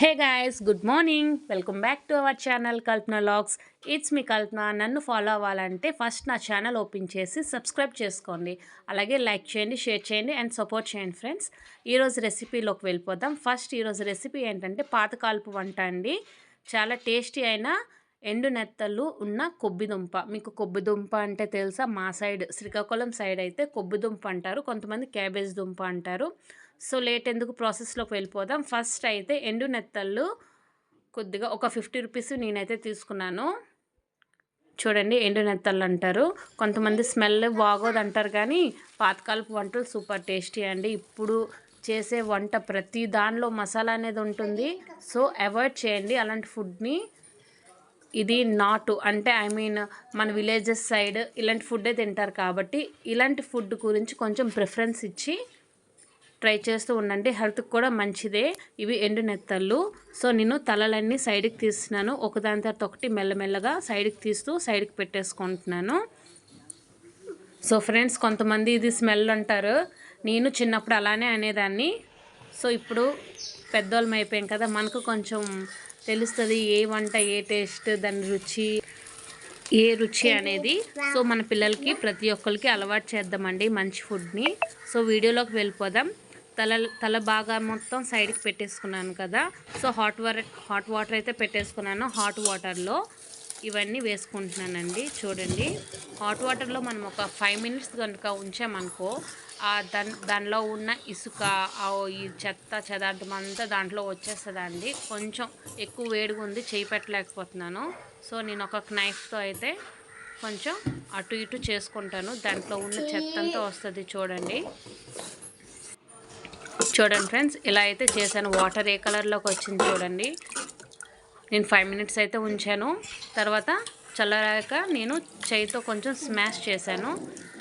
Hey guys good morning. Welcome back to our channel Kalpana logs. It's me Kalpana. నన్ను follow అవ్వాలంటే first నా channel open చేసి subscribe చేసుకోండి. అలాగే like చేయండి షేర్ చేయండి అండ్ సపోర్ట్ చేయండి ఫ్రెండ్స్. ఈరోజు రెసిపీలోకి వెళ్ళిపోదాం. ఫస్ట్ ఈరోజు రెసిపీ ఏంటంటే పాతకాల్పు వంట అండి. చాలా టేస్టీ అయిన ఎండు నెత్తలు ఉన్న కొబ్బిదుంప మీకు కొబ్బిదుంప అంటే తెలుసా? మా సైడ్ శ్రీకాకుళం సైడ్ అయితే కొబ్బిదుంప అంటారు. కొంతమంది క్యాబేజ్ దుంప అంటారు. సో లేట్ ఎందుకు ప్రాసెస్లోకి వెళ్ళిపోదాం. ఫస్ట్ అయితే ఎండు నెత్తళ్ళు కొద్దిగా ఒక ఫిఫ్టీ రూపీస్ నేనైతే తీసుకున్నాను. చూడండి ఎండు నెత్తళ్ళు అంటారు. కొంతమంది స్మెల్ బాగోదు అంటారు కానీ పాతకాలపు వంటలు సూపర్ టేస్టీ అండి. ఇప్పుడు చేసే వంట ప్రతి దానిలో మసాలా అనేది ఉంటుంది. సో అవాయిడ్ చేయండి అలాంటి ఫుడ్ని. ఇది నాటు అంటే ఐ మీన్ మన విలేజెస్ సైడ్ ఇలాంటి ఫుడ్డే తింటారు కాబట్టి ఇలాంటి ఫుడ్ గురించి కొంచెం ప్రిఫరెన్స్ ఇచ్చి ట్రై చేస్తూ ఉండండి. హెల్త్కి కూడా మంచిదే. ఇవి ఎండు నెత్తళ్ళు. సో నేను తలలన్నీ సైడ్కి తీస్తున్నాను. ఒకదాని తర్వాత ఒకటి మెల్లమెల్లగా సైడ్కి తీస్తూ సైడ్కి పెట్టేసుకుంటున్నాను. సో ఫ్రెండ్స్ కొంతమంది ఇది స్మెల్ అంటారు. నేను చిన్నప్పుడు అలానే అనేదాన్ని. సో ఇప్పుడు పెద్దోళ్ళం అయిపోయాం కదా మనకు కొంచెం తెలుస్తుంది ఏ వంట ఏ టేస్ట్ దాని రుచి ఏ రుచి అనేది. సో మన పిల్లలకి ప్రతి ఒక్కరికి అలవాటు చేద్దామండి మంచి ఫుడ్ని. సో వీడియోలోకి వెళ్ళిపోదాం. తల తల బాగా మొత్తం సైడ్కి పెట్టేసుకున్నాను కదా. So hot water hot water అయితే పెట్టేసుకున్నాను. హాట్ వాటర్లో ఇవన్నీ వేసుకుంటున్నానండి. చూడండి. హాట్ వాటర్లో మనం ఒక ఫైవ్ మినిట్స్ కనుక ఉంచామనుకో దాని దానిలో ఉన్న ఇసుక ఈ చెత్త చెదార్థం అంతా దాంట్లో వచ్చేస్తుందండి. కొంచెం ఎక్కువ వేడిగా ఉంది చేయి పెట్టలేకపోతున్నాను. సో నేను ఒక నైఫ్తో అయితే కొంచెం అటు ఇటు చేసుకుంటాను. దాంట్లో ఉన్న చెత్త అంతా వస్తుంది చూడండి. చూడండి ఫ్రెండ్స్ ఇలా అయితే చేశాను. వాటర్ ఏ కలర్లోకి వచ్చింది చూడండి. నేను ఫైవ్ మినిట్స్ అయితే ఉంచాను. తర్వాత చల్లరాక నేను చేయితో కొంచెం స్మాష్ చేశాను.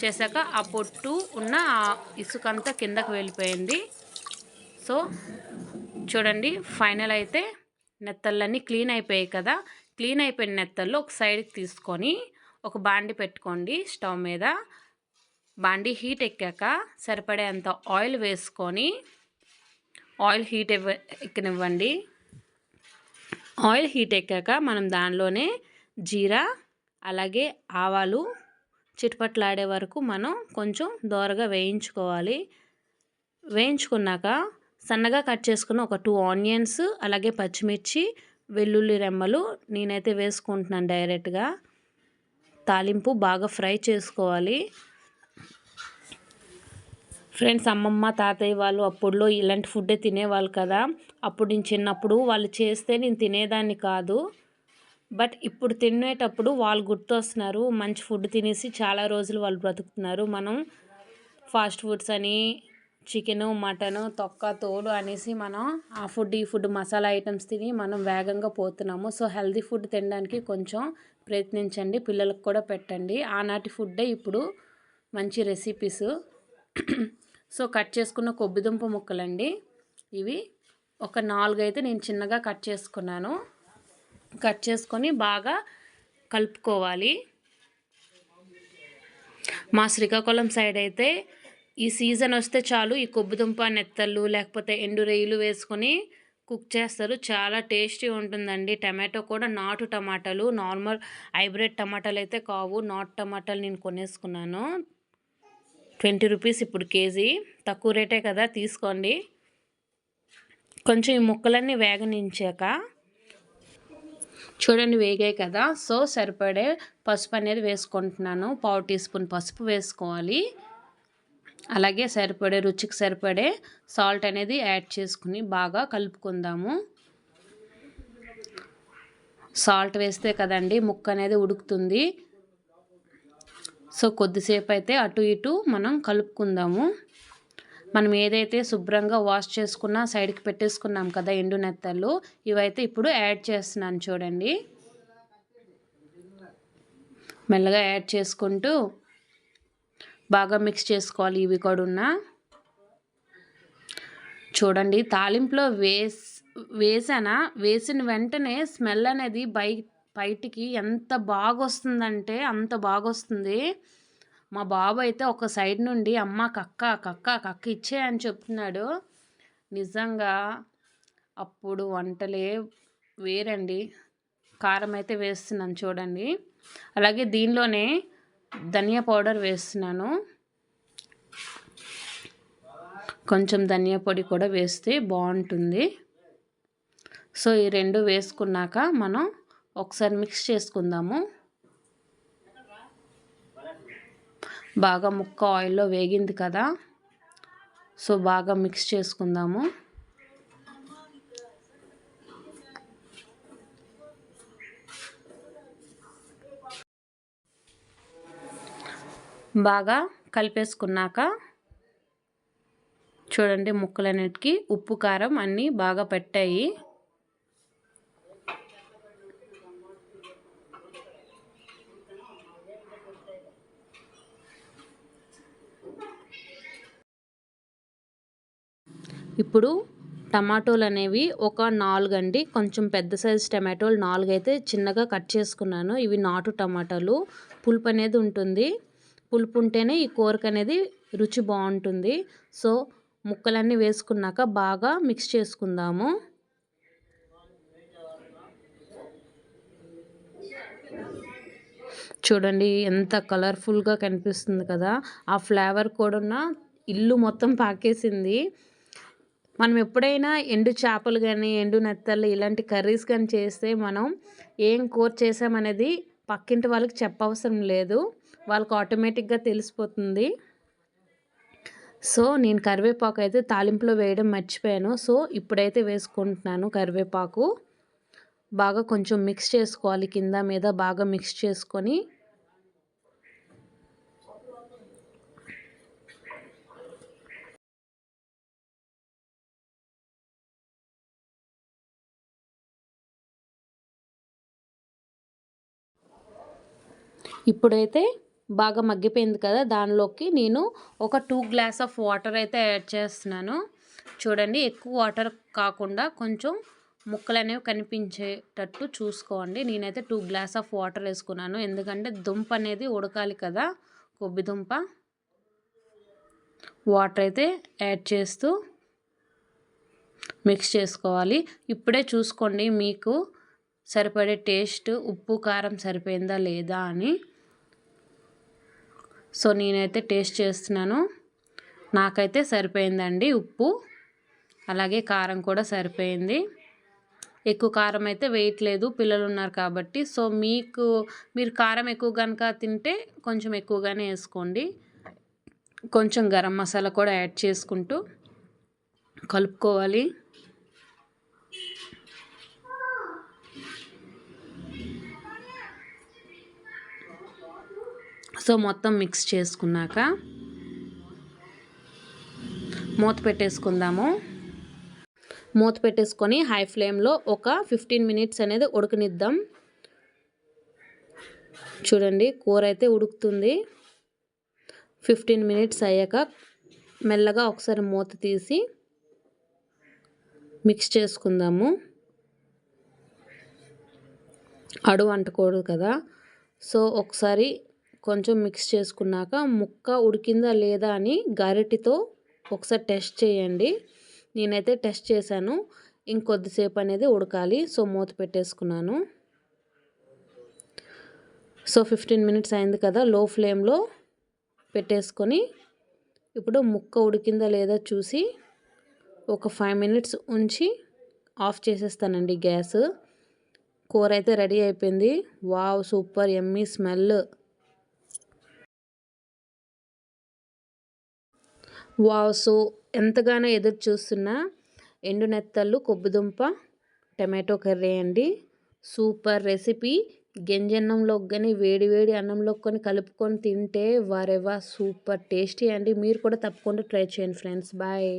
చేశాక ఆ పొట్టు ఉన్న ఆ ఇసుక అంతా కిందకు వెళ్ళిపోయింది. సో చూడండి ఫైనల్ అయితే నెత్తళ్ళన్నీ క్లీన్ అయిపోయాయి కదా. క్లీన్ అయిపోయిన నెత్తళ్ళు ఒక సైడ్కి తీసుకొని ఒక బాండి పెట్టుకోండి స్టవ్ మీద. బాండి హీట్ ఎక్కాక సరిపడేంత ఆయిల్ వేసుకొని ఆయిల్ హీట్ ఇవ్వ ఎక్కనివ్వండి. ఆయిల్ హీట్ ఎక్కాక మనం దానిలోనే జీరా అలాగే ఆవాలు చిట్పట్లాడే వరకు మనం కొంచెం దోరగా వేయించుకోవాలి. వేయించుకున్నాక సన్నగా కట్ చేసుకున్న ఒక టూ ఆనియన్స్ అలాగే పచ్చిమిర్చి వెల్లుల్లి రెమ్మలు నేనైతే వేసుకుంటున్నాను డైరెక్ట్గా. తాలింపు బాగా ఫ్రై చేసుకోవాలి. ఫ్రెండ్స్ అమ్మమ్మ తాతయ్య వాళ్ళు అప్పుడులో ఇలాంటి ఫుడ్డే తినేవాళ్ళు కదా. అప్పుడు నేను చిన్నప్పుడు వాళ్ళు చేస్తే నేను తినేదాన్ని కాదు. బట్ ఇప్పుడు తినేటప్పుడు వాళ్ళు గుర్తొస్తున్నారు మంచి ఫుడ్ తినేసి చాలా రోజులు వాళ్ళు బ్రతుకుతున్నారు. మనం ఫాస్ట్ ఫుడ్స్ అని చికెను మటను తొక్క తోడు అనేసి మనం ఆ ఫుడ్ ఈ ఫుడ్ మసాలా ఐటమ్స్ తిని మనం వేగంగా పోతున్నాము. సో హెల్దీ ఫుడ్ తినడానికి కొంచెం ప్రయత్నించండి. పిల్లలకు కూడా పెట్టండి. ఆనాటి ఫుడ్డే ఇప్పుడు మంచి రెసిపీస్. సో కట్ చేసుకున్న కొబ్బిదుంప ముక్కలండి. ఇవి ఒక నాలుగు అయితే నేను చిన్నగా కట్ చేసుకున్నాను. కట్ చేసుకొని బాగా కలుపుకోవాలి. మా శ్రీకాకుళం సైడ్ అయితే ఈ సీజన్ వస్తే చాలు ఈ కొబ్బుదుంప నెత్తళ్ళు లేకపోతే ఎండు రొయ్యలు వేసుకొని కుక్ చేస్తారు. చాలా టేస్టీ ఉంటుందండి. టమాటో కూడా నాటు టమాటాలు. నార్మల్ హైబ్రిడ్ టమాటాలు అయితే కావు. నాటు టమాటాలు నేను కొనేసుకున్నాను. ట్వంటీ రూపీస్ ఇప్పుడు కేజీ. తక్కువ రేటే కదా తీసుకోండి. కొంచెం ఈ ముక్కలన్నీ వేగనించాక చూడండి వేగాయి కదా. సో సరిపడే పసుపు అనేది వేసుకుంటున్నాను. పావు టీ స్పూన్ పసుపు వేసుకోవాలి. అలాగే సరిపడే రుచికి సరిపడే సాల్ట్ అనేది యాడ్ చేసుకుని బాగా కలుపుకుందాము. సాల్ట్ వేస్తే కదండి ముక్క అనేది ఉడుకుతుంది. సో కొద్దిసేపు అయితే అటు ఇటు మనం కలుపుకుందాము. మనం ఏదైతే శుభ్రంగా వాష్ చేసుకున్న సైడ్కి పెట్టేసుకున్నాం కదా ఎండు నెత్తళ్ళు ఇవైతే ఇప్పుడు యాడ్ చేస్తున్నాను చూడండి. మెల్లగా యాడ్ చేసుకుంటూ బాగా మిక్స్ చేసుకోవాలి ఇవి కూడా చూడండి తాలింపులో వేస్ వేసానా? వేసిన వెంటనే స్మెల్ అనేది బయట బయటికి ఎంత బాగా వస్తుందంటే అంత బాగా వస్తుంది మా బాబు అయితే ఒక సైడ్ నుండి అమ్మ కక్క కక్క కక్క ఇచ్చే అని చెప్తున్నాడు. నిజంగా అప్పుడు వంటలే వేరండి. కారం అయితే వేస్తున్నాను చూడండి. అలాగే దీనిలోనే ధనియా పౌడర్ వేస్తున్నాను. కొంచెం ధనియా పొడి కూడా వేస్తే బాగుంటుంది. సో ఈ రెండు వేసుకున్నాక మనం ఒకసారి మిక్స్ చేసుకుందాము. బాగా ముక్క ఆయిల్లో వేగింది కదా సో బాగా మిక్స్ చేసుకుందాము. బాగా కలిపేసుకున్నాక చూడండి ముక్కలన్నిటికీ ఉప్పు కారం అన్నీ బాగా పెట్టాయి. ఇప్పుడు టమాటోలు అనేవి ఒక నాలుగు అండి కొంచెం పెద్ద సైజు టమాటోలు నాలుగు అయితే చిన్నగా కట్ చేసుకున్నాను. ఇవి నాటు టమాటాలు. పులుపు అనేది ఉంటుంది. పులుపు ఉంటేనే ఈ కూరకు అనేది రుచి బాగుంటుంది. సో ముక్కలన్నీ వేసుకున్నాక బాగా మిక్స్ చేసుకుందాము. చూడండి ఎంత కలర్ఫుల్గా కనిపిస్తుంది కదా. ఆ ఫ్లేవర్ కూడా ఇల్లు మొత్తం పాకేసింది. మనం ఎప్పుడైనా ఎండు చేపలు కానీ ఎండు నెత్తలు ఇలాంటి కర్రీస్ కానీ చేస్తే మనం ఏం కూర చేసామనేది పక్కింటి వాళ్ళకి చెప్పవసరం లేదు. వాళ్ళకి ఆటోమేటిక్గా తెలిసిపోతుంది. సో నేను కరివేపాకు అయితే తాలింపులో వేయడం మర్చిపోయాను. సో ఇప్పుడైతే వేసుకుంటున్నాను కరివేపాకు. బాగా కొంచెం మిక్స్ చేసుకోవాలి. కింద మీద బాగా మిక్స్ చేసుకొని ఇప్పుడైతే బాగా మగ్గిపోయింది కదా దానిలోకి నేను ఒక టూ గ్లాస్ ఆఫ్ వాటర్ అయితే యాడ్ చేస్తున్నాను. చూడండి ఎక్కువ వాటర్ కాకుండా కొంచెం ముక్కలు అనేవి కనిపించేటట్టు చూసుకోండి. నేనైతే టూ గ్లాస్ ఆఫ్ వాటర్ వేసుకున్నాను. ఎందుకంటే దుంప అనేది ఉడకాలి కదా కొబ్బి దుంప. వాటర్ అయితే యాడ్ చేస్తూ మిక్స్ చేసుకోవాలి. ఇప్పుడే చూసుకోండి మీకు సరిపడే టేస్ట్ ఉప్పు కారం సరిపోయిందా లేదా అని. సో నేనైతే టేస్ట్ చేస్తున్నాను. నాకైతే సరిపోయిందండి ఉప్పు. అలాగే కారం కూడా సరిపోయింది. ఎక్కువ కారం అయితే వేయట్లేదు పిల్లలు ఉన్నారు కాబట్టి. సో మీకు మీరు కారం ఎక్కువ కనుక తింటే కొంచెం ఎక్కువగానే వేసుకోండి. కొంచెం గరం మసాలా కూడా యాడ్ చేసుకుంటూ కలుపుకోవాలి. సో మొత్తం మిక్స్ చేసుకున్నాక మూత పెట్టేసుకుందాము. మూత పెట్టేసుకొని హై ఫ్లేమ్లో ఒక ఫిఫ్టీన్ మినిట్స్ అనేది ఉడకనిద్దాం. చూడండి కూర అయితే ఉడుకుతుంది. ఫిఫ్టీన్ మినిట్స్ అయ్యాక మెల్లగా ఒకసారి మూత తీసి మిక్స్ చేసుకుందాము. అడుగు అంటకూడదు కదా. సో ఒకసారి కొంచెం మిక్స్ చేసుకున్నాక ముక్క ఉడికిందా లేదా అని గరిటితో ఒకసారి టెస్ట్ చేయండి. నేనైతే టెస్ట్ చేశాను. ఇంకొద్దిసేపు అనేది ఉడకాలి. సో మూత పెట్టేసుకున్నాను. సో ఫిఫ్టీన్ మినిట్స్ అయింది కదా లో ఫ్లేమ్లో పెట్టేసుకొని ఇప్పుడు ముక్క ఉడికిందా లేదా చూసి ఒక ఫైవ్ మినిట్స్ ఉంచి ఆఫ్ చేసేస్తానండి గ్యాస్. కూర అయితే రెడీ అయిపోయింది. Wow super yummy smell. Wow so ఎంతగానో ఎదురు చూస్తున్న ఎండు నెత్తళ్ళు కొబ్బుదుంప టమాటో కర్రీ అండి. Super recipe. గెంజన్నంలో కానీ వేడి వేడి అన్నంలో కొని కలుపుకొని తింటే వారెవా సూపర్ టేస్టీ అండి. మీరు కూడా తప్పకుండా ట్రై చేయండి ఫ్రెండ్స్. బాయ్.